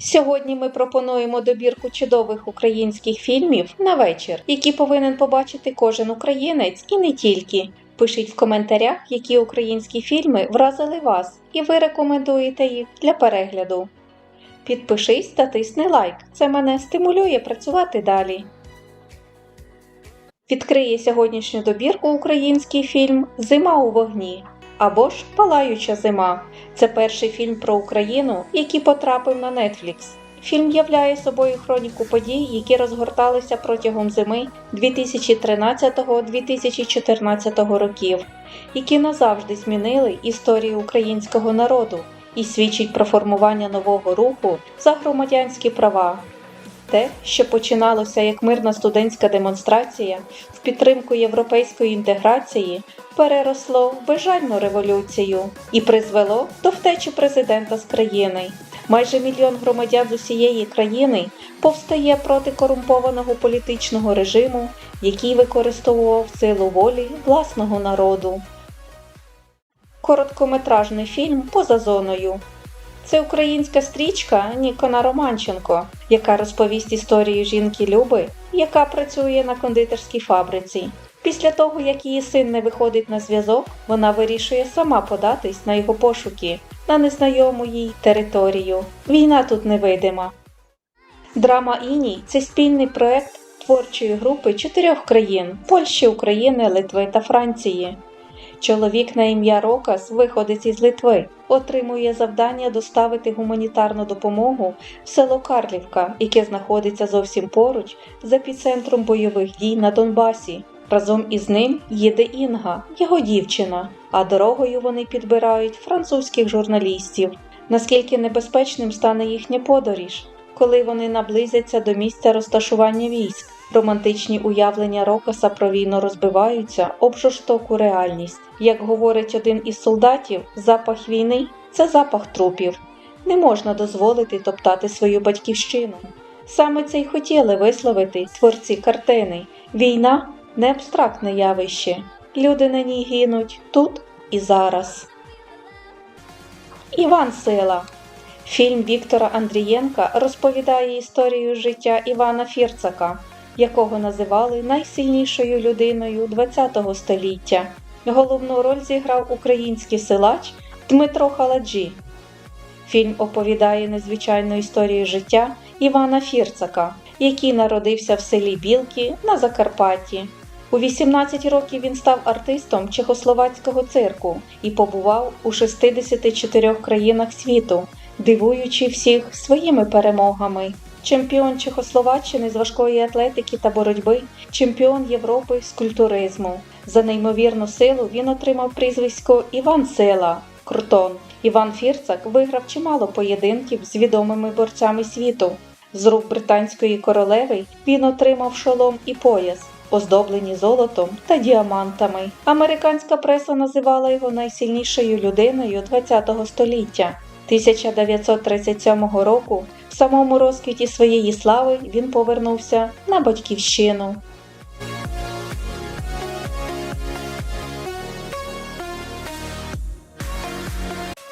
Сьогодні ми пропонуємо добірку чудових українських фільмів на вечір, які повинен побачити кожен українець і не тільки. Пишіть в коментарях, які українські фільми вразили вас, і ви рекомендуєте їх для перегляду. Підпишись та тисни лайк, це мене стимулює працювати далі. Відкриє сьогоднішню добірку український фільм Зима у вогні або ж Палаюча зима. Це перший фільм про Україну, який потрапив на Netflix. Фільм являє собою хроніку подій, які розгорталися протягом зими 2013-2014 років, які назавжди змінили історію українського народу і свідчить про формування нового руху за громадянські права. Те, що починалося як мирна студентська демонстрація в підтримку європейської інтеграції, переросло в безжальну революцію і призвело до втечі президента з країни. Майже мільйон громадян з усієї країни повстає проти корумпованого політичного режиму, який використовував силу волі власного народу. Короткометражний фільм поза зоною. Це українська стрічка Нікона Романченко, яка розповість історію жінки Люби, яка працює на кондитерській фабриці. Після того, як її син не виходить на зв'язок, вона вирішує сама податись на його пошуки на незнайому їй територію. Війна тут невидима. Драма Іній це спільний проект творчої групи чотирьох країн Польщі, України, Литви та Франції. Чоловік на ім'я Рокас, виходець із Литви, отримує завдання доставити гуманітарну допомогу в село Карлівка, яке знаходиться зовсім поруч з епіцентром бойових дій на Донбасі. Разом із ним їде Інга, його дівчина, а дорогою вони підбирають французьких журналістів. Наскільки небезпечним стане їхня подорож, коли вони наблизяться до місця розташування військ? Романтичні уявлення Рокаса про війну розбиваються об жорстоку реальність. Як говорить один із солдатів, запах війни це запах трупів. Не можна дозволити топтати свою батьківщину. Саме це й хотіли висловити творці картини. Війна не абстрактне явище. Люди на ній гинуть тут і зараз. Іван Сила Фільм Віктора Андрієнка розповідає історію життя Івана Фірцака, якого називали найсильнішою людиною ХХ століття. Головну роль зіграв український силач Дмитро Халаджі. Фільм оповідає незвичайну історію життя Івана Фірцака, який народився в селі Білки на Закарпатті. У 18 років він став артистом чехословацького цирку і побував у 64 країнах світу, дивуючи всіх своїми перемогами. Чемпіон Чехословаччини з важкої атлетики та боротьби, чемпіон Європи з культуризму. За неймовірну силу він отримав прізвисько Іван Сила Крутон. Іван Фірцак виграв чимало поєдинків з відомими борцями світу. З рук британської королеви він отримав шолом і пояс, оздоблені золотом та діамантами. Американська преса називала його найсильнішою людиною ХХ століття. 1937 року, в самому розквіті своєї слави, він повернувся на батьківщину.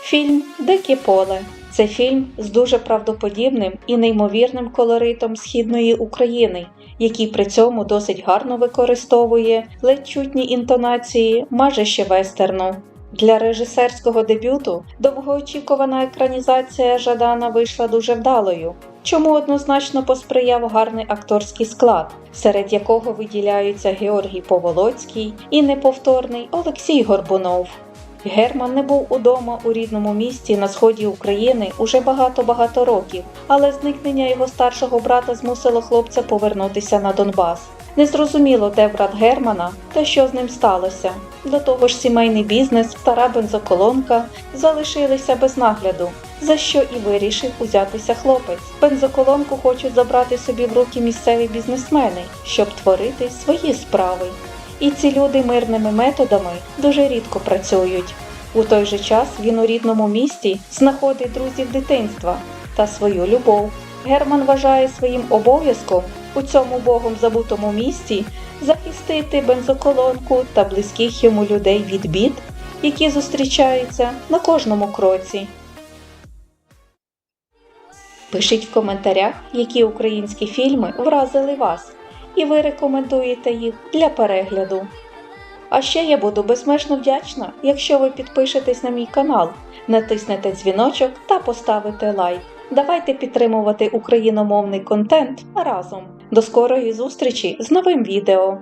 Фільм Дике поле це фільм з дуже правдоподібним і неймовірним колоритом східної України, який при цьому досить гарно використовує ледь чутні інтонації майже ще вестерну. Для режисерського дебюту довгоочікувана екранізація Жадана вийшла дуже вдалою, чому однозначно посприяв гарний акторський склад, серед якого виділяються Георгій Поволоцький і неповторний Олексій Горбунов. Герман не був удома у рідному місті на сході України уже багато-багато років, але зникнення його старшого брата змусило хлопця повернутися на Донбас. Незрозуміло, де брат Германа та що з ним сталося. До того ж, сімейний бізнес, стара бензоколонка залишилися без нагляду, за що і вирішив узятися хлопець. Бензоколонку хочуть забрати собі в руки місцеві бізнесмени, щоб творити свої справи. І ці люди мирними методами дуже рідко працюють. У той же час він у рідному місті знаходить друзів дитинства та свою любов. Герман вважає своїм обов'язком у цьому богом забутому місті захистити бензоколонку та близьких йому людей від бід, які зустрічаються на кожному кроці. Пишіть в коментарях, які українські фільми вразили вас, і ви рекомендуєте їх для перегляду. А ще я буду безмежно вдячна, якщо ви підпишетесь на мій канал, натиснете дзвіночок та поставите лайк. Давайте підтримувати україномовний контент разом. До скорої зустрічі з новим відео!